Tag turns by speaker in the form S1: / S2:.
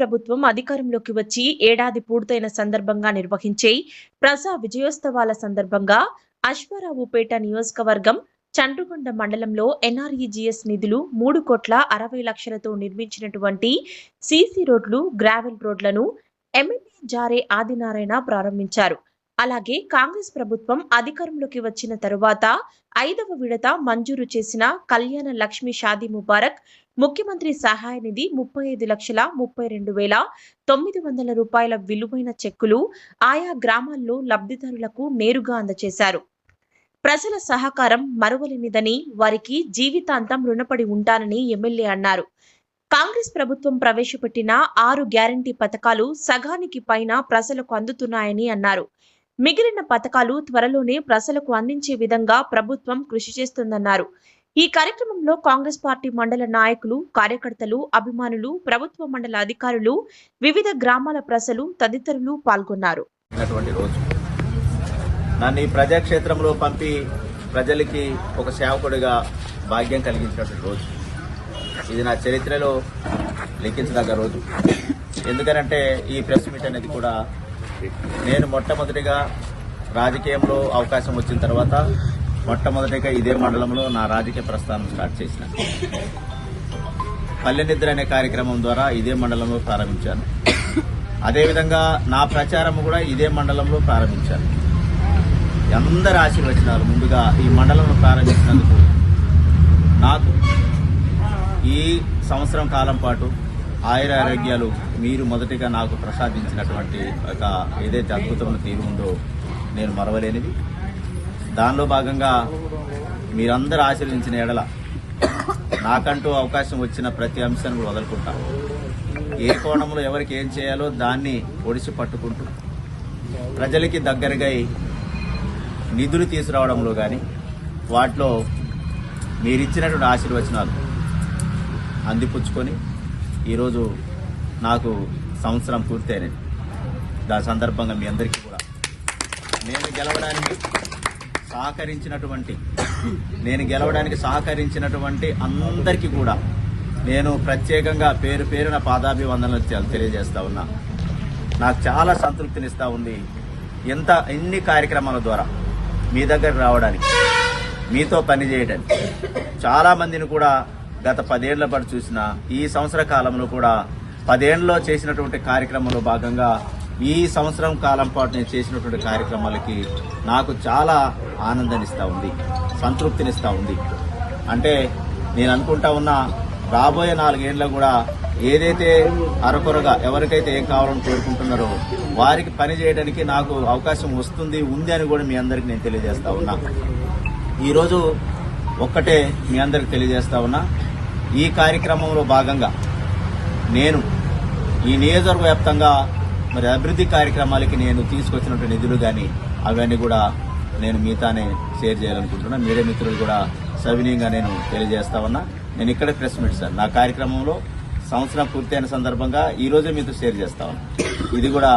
S1: ప్రభుత్వం అధికారంలోకి వచ్చి ఏడాది పూర్తయిన సందర్భంగా నిర్వహించే ప్రజా విజయోత్సవాల సందర్భంగా అశ్వారావుపేట నియోజకవర్గం చండ్రుగొండ మండలంలో ఎన్ఆర్ఈజీఎస్ నిధులు మూడు కోట్ల అరవై లక్షలతో నిర్మించినటువంటి సీసీ రోడ్లు గ్రావెల్ రోడ్లను ఎమ్మెల్యే జారే ఆదినారాయణ ప్రారంభించారు. అలాగే కాంగ్రెస్ ప్రభుత్వం అధికారంలోకి వచ్చిన తరువాత ఐదవ విడత మంజూరు చేసిన కళ్యాణ లక్ష్మి షాదీ ముబారక్ ముఖ్యమంత్రి సహాయ నిధి ముప్పై ఐదు లక్షల ముప్పై రెండు వేల తొమ్మిది వందల రూపాయల విలువైన చెక్కులు ఆయా గ్రామాల్లో లబ్ధిదారులకు నేరుగా అందజేశారు ప్రజల సహకారం మరువలేనిదని వారికి జీవితాంతం రుణపడి ఉంటానని ఎమ్మెల్యే అన్నారు. కాంగ్రెస్ ప్రభుత్వం ప్రవేశపెట్టిన ఆరు గ్యారంటీ పథకాలు సగానికి పైన ప్రజలకు అందుతున్నాయని అన్నారు. మిగిలిన పథకాలు త్వరలోనే ప్రజలకు అందించే విధంగా ప్రభుత్వం కృషి చేస్తుందన్నారు. ఈ కార్యక్రమంలో కాంగ్రెస్ పార్టీ మండల నాయకులు కార్యకర్తలు అభిమానులు ప్రభుత్వ మండల అధికారులు వివిధ గ్రామాల ప్రజలు తదితరులు పాల్గొన్నారు.
S2: రోజు. నన్ను ఈ ప్రజాక్షేత్రంలో పంపి ప్రజలకి ఒక సేవకుడిగా భాగ్యం కలిగించినటువంటి రోజు. ఇది నా చరిత్రలో లిఖించదగ్గ రోజు. ఎందుకనంటే ఈ ప్రెస్ మీట్ అనేది కూడా నేను మొట్టమొదటిగా రాజకీయంలో అవకాశం వచ్చిన తర్వాత మొట్టమొదటిగా ఇదే మండలంలో నా రాజకీయ ప్రస్థానం స్టార్ట్ చేసిన. పల్లె నిద్ర అనే కార్యక్రమం ద్వారా ఇదే మండలంలో ప్రారంభించాను. అదేవిధంగా నా ప్రచారం కూడా ఇదే మండలంలో ప్రారంభించాను. అందరి ఆశీర్వచనాలు ముందుగా ఈ మండలంలో ప్రారంభించినందుకు నాకు ఈ సంవత్సరం కాలం పాటు ఆయుర ఆరోగ్యాలు మీరు మొదటిగా నాకు ప్రసాదించినటువంటి ఒక ఏదైతే అద్భుతమైన తీరు ఉందో నేను మరవలేనిది. దానిలో భాగంగా మీరందరూ ఆశీర్వించిన ఎడల నాకంటూ అవకాశం వచ్చిన ప్రతి అంశాన్ని కూడా వదులుకుంటాను ఏ కోణంలో ఎవరికి ఏం చేయాలో దాన్ని ఒడిసి పట్టుకుంటూ. ప్రజలకి దగ్గరగా నిధులు తీసుకురావడంలో కానీ వాటిలో మీరిచ్చినటువంటి ఆశీర్వచనాలు అందిపుచ్చుకొని ఈరోజు నాకు సంవత్సరం పూర్తయినది. దాని సందర్భంగా మీ అందరికీ కూడా నేను గెలవడానికి సహకరించినటువంటి నేను గెలవడానికి సహకరించినటువంటి అందరికీ కూడా నేను ప్రత్యేకంగా పేరు పేరున పాదాభివందనలు తె- తెలియజేస్తా ఉన్నా. నాకు చాలా సంతృప్తినిస్తూ ఉంది ఎంత ఎన్ని కార్యక్రమాల ద్వారా మీ దగ్గర రావడానికి మీతో పనిచేయడానికి చాలా మందిని కూడా గత పదేళ్ళ పాటు చూసిన ఈ సంవత్సర కాలంలో కూడా పదేళ్ళలో చేసినటువంటి కార్యక్రమంలో భాగంగా ఈ సంవత్సరం కాలం పాటు నేను చేసినటువంటి కార్యక్రమాలకి నాకు చాలా ఆనందాన్నిస్తూ ఉంది సంతృప్తినిస్తూ ఉంది. అంటే నేను అనుకుంటా ఉన్నా రాబోయే నాలుగేండ్లో కూడా ఏదైతే అరకొరగా ఎవరికైతే ఏం కావాలని కోరుకుంటున్నారో వారికి పని చేయడానికి నాకు అవకాశం వస్తుంది ఉంది అని కూడా మీ అందరికి నేను తెలియజేస్తా ఉన్నా. ఈరోజు ఒక్కటే మీ అందరికి తెలియజేస్తా ఉన్నా ఈ కార్యక్రమంలో భాగంగా నేను ఈ నియోజకవర్గ వ్యాప్తంగా మరి అభివృద్ధి కార్యక్రమాలకి నేను తీసుకొచ్చినటువంటి నిధులు కానీ అవన్నీ కూడా నేను మీతానే షేర్ చేయాలనుకుంటున్నా. మీడియా మిత్రులు కూడా సవినీయంగా నేను తెలియజేస్తా ఉన్నా. నేను ఇక్కడే ప్రెస్ మీట్ సార్. నా కార్యక్రమంలో సంవత్సరం పూర్తయిన సందర్భంగా ఈ రోజే మీతో షేర్ చేస్తా ఉన్నా. ఇది కూడా